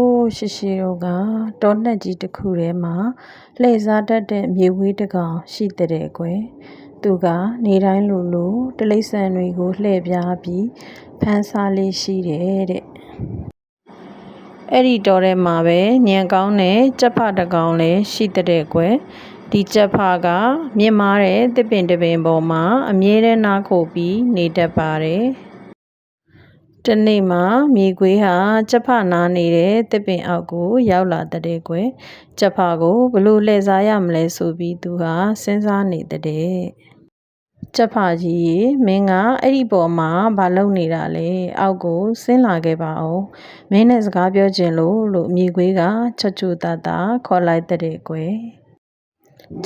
ိုးရှိရှိတို့ကတောနှက်ကြီးတစ်ခုထဲမှာလှည့်စားတတ်တဲ့မြေဝေးတစ်ကောင်ရှိတဲ့ကွယ်သူကနေတိုင်းလိုလိုတိရစ္ဆာန်တွေကိုလှည့်ပြားပြီးဖမ်းစားလေးရှိတယ်တဲ့အဲ့ဒီတောထဲမှာပဲညံကောင်းတဲ့ကြက်ဖတစ်ကောင်လည်းရှိတဲ့ကွယ်ဒီကြက်ဖကမြင့်မားတဲ့တစ်ပင်တစ်ပင်ပေါ်မှာအမြဲတမ်းနားခိုပြီးနေတတ်ပါတယ် တနေ့မှာမြေခွေးဟာကြက်ဖနားနေတဲ့တစ်ပင်အောက်ကို ရောက်လာတဲ့ကွယ်ကြက်ဖကိုဘလို့လှည့်စားရမလဲဆိုပြီးသူဟာစဉ်းစားနေတဲ့ကြက်ဖကြီးရေမင်းကအဲ့ဒီပေါ်မှာဘာလုပ်နေတာလဲအောက်ကိုဆင်းလာခဲ့ပါအောင်မင်းနဲ့စကားပြောချင်လို့လို့မြေခွေးကချွတ်ချူတတခေါ်လိုက်တဲ့ကွယ်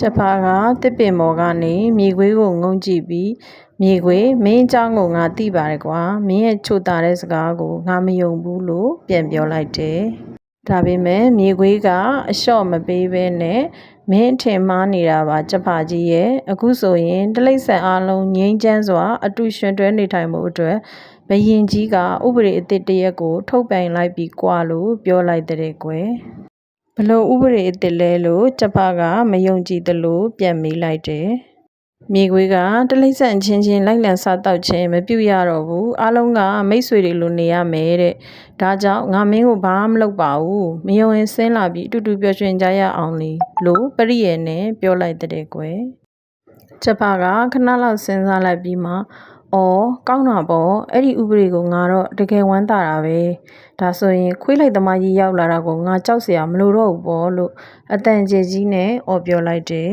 ကျဖာကတစ်ပင်ပေါ်ကနေမြေခွေးကိုငုံကြည့်ပြီးမြေခွေးမင်းအကြောင်းကိုငါသိပါတယ်ကွာမင်းရဲ့ချိုတာတဲ့စကားကိုငါမယုံဘူးလို့ပြန်ပြောလိုက်တယ်ဒါပေမဲ့မြေခွေးကအလျှော့မပေးဘဲနဲ့မင်းထင်မှားနေတာပါကျဖာကြီးရဲ့အခုဆိုရင်တလိမ့်ဆန်အားလုံးငြိမ်းချမ်းစွာ အတူရှင်တွဲနေထိုင်မှုအတွက်ဘယင်ကြီးကဥပဒေအသစ်တရက်ကို ထုတ်ပြန်လိုက်ပြီးကွာလို့ပြောလိုက်တဲ့ကွယ် ဘလို့ဥပဒေအသစ်လဲလို့ကျဖကမယုံကြည်သလိုပြန်မေးလိုက်တယ်မြေခွေးကတလိမ့်ဆန်ချင်းချင်းလိုက်လံစားတောက်ခြင်းမပြုတ်ရတော့ဘူးအားလုံးကမိတ်ဆွေတွေလိုနေရမယ်တဲ့ဒါကြောင့်ငါမင်းကိုဘာမှမလုပ်ပါဘူးမယုံရင်ဆင်းလာပြီးအတူတူပျော်ရွှင်ကြရအောင်လေလို့ပရိယေနဲ့ပြောလိုက်တဲ့ကွယ်ချက်ဖကခဏလောက်စဉ်းစားလိုက်ပြီးမှ အော်ကောင်းတာပေါ့အဲ့ဒီဥပဒေကိုငါတော့တကယ်ဝမ်းသာတာပဲဒါဆိုရင်ခွေးလိုက်သမားကြီးရောက်လာတာကိုငါကြောက်စရာမလိုတော့ဘူးပေါ့လို့အတန်ကျယ်ကြီးနဲ့အော်ပြောလိုက်တယ်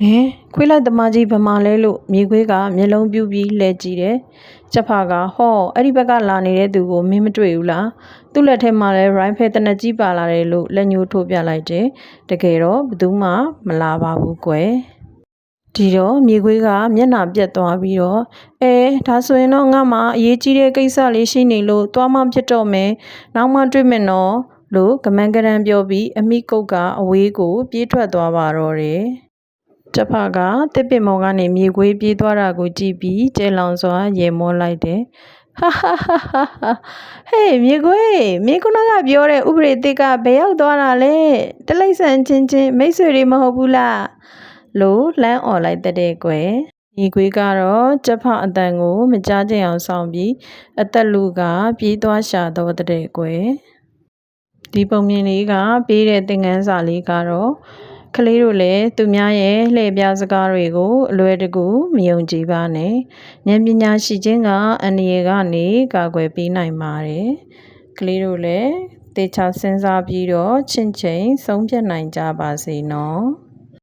ဟင်ခွေးလိုက်သမားကြီးဗမာလဲလို့မြေခွေးကမျက်လုံးပြူးပြီးလှည့်ကြည့်တယ်ချက်ဖာကဟောအဲ့ဒီဘက်ကလာနေတဲ့သူကိုမင်းမတွေ့ဘူးလားသူ့လက်ထဲမှာလဲရိုင်းဖဲတနက်ကြီးပါလာတယ်လို့လက်ညှိုးထိုးပြလိုက်တယ်တကယ်တော့ဘယ်သူမှမလာပါဘူးကွယ် ဒီတော့မြေခွေးကမျက်နှာပြက်သွားပြီးတော့အဲဒါဆိုရင်တော့ငါမှအရေးကြီးတဲ့ကိစ္စလေးရှိနေလို့သွားမှဖြစ်တော့မယ်နောက်မှတွေ့မယ်နော်လို့ကမန်းကရန်ပြောပြီးအမိကုတ်ကအဝေးကိုပြေးထွက်သွားပါတော့တယ်တဖကတစ်ပင်မော်ကနေမြေခွေးပြေးသွားတာကိုကြည့်ပြီးကျဲလောင်စွာရေမောလိုက်တယ်ဟာဟာဟာဟာဟေးမြေခွေးမင်းကနကပြောတဲ့ဥပဒေတစ်ကဘယ်ရောက်သွားတာလဲတလိမ့်ဆန်ချင်းချင်းမိတ်ဆွေတွေမဟုတ်ဘူးလား လို့လှမ်းអော်လိုက်တဲ့ကွယ်ညီခွေးကတော့ကြက်ဖအတန်ကိုမကြားကြအောင်ဆောင်ပြီးအသက်လူကပြေးသွားရှာတော့တဲ့ကွယ်ဒီပုံမြင်လေးကပေးတဲ့သင်ခန်းစာလေးကတော့ကလေးတို့လည်းသူများရဲ့လှည့်ပြားစကားတွေကိုအလွယ်တကူမယုံကြည်ပါနဲ့ဉာဏ်ပညာရှိခြင်းကအန္တရာယ်ကနေကာကွယ်ပေးနိုင်ပါတယ်ကလေးတို့လည်းတေချာစဉ်းစားပြီးတော့ချင့်ချိန်ဆုံးဖြတ်နိုင်ကြပါစေနော်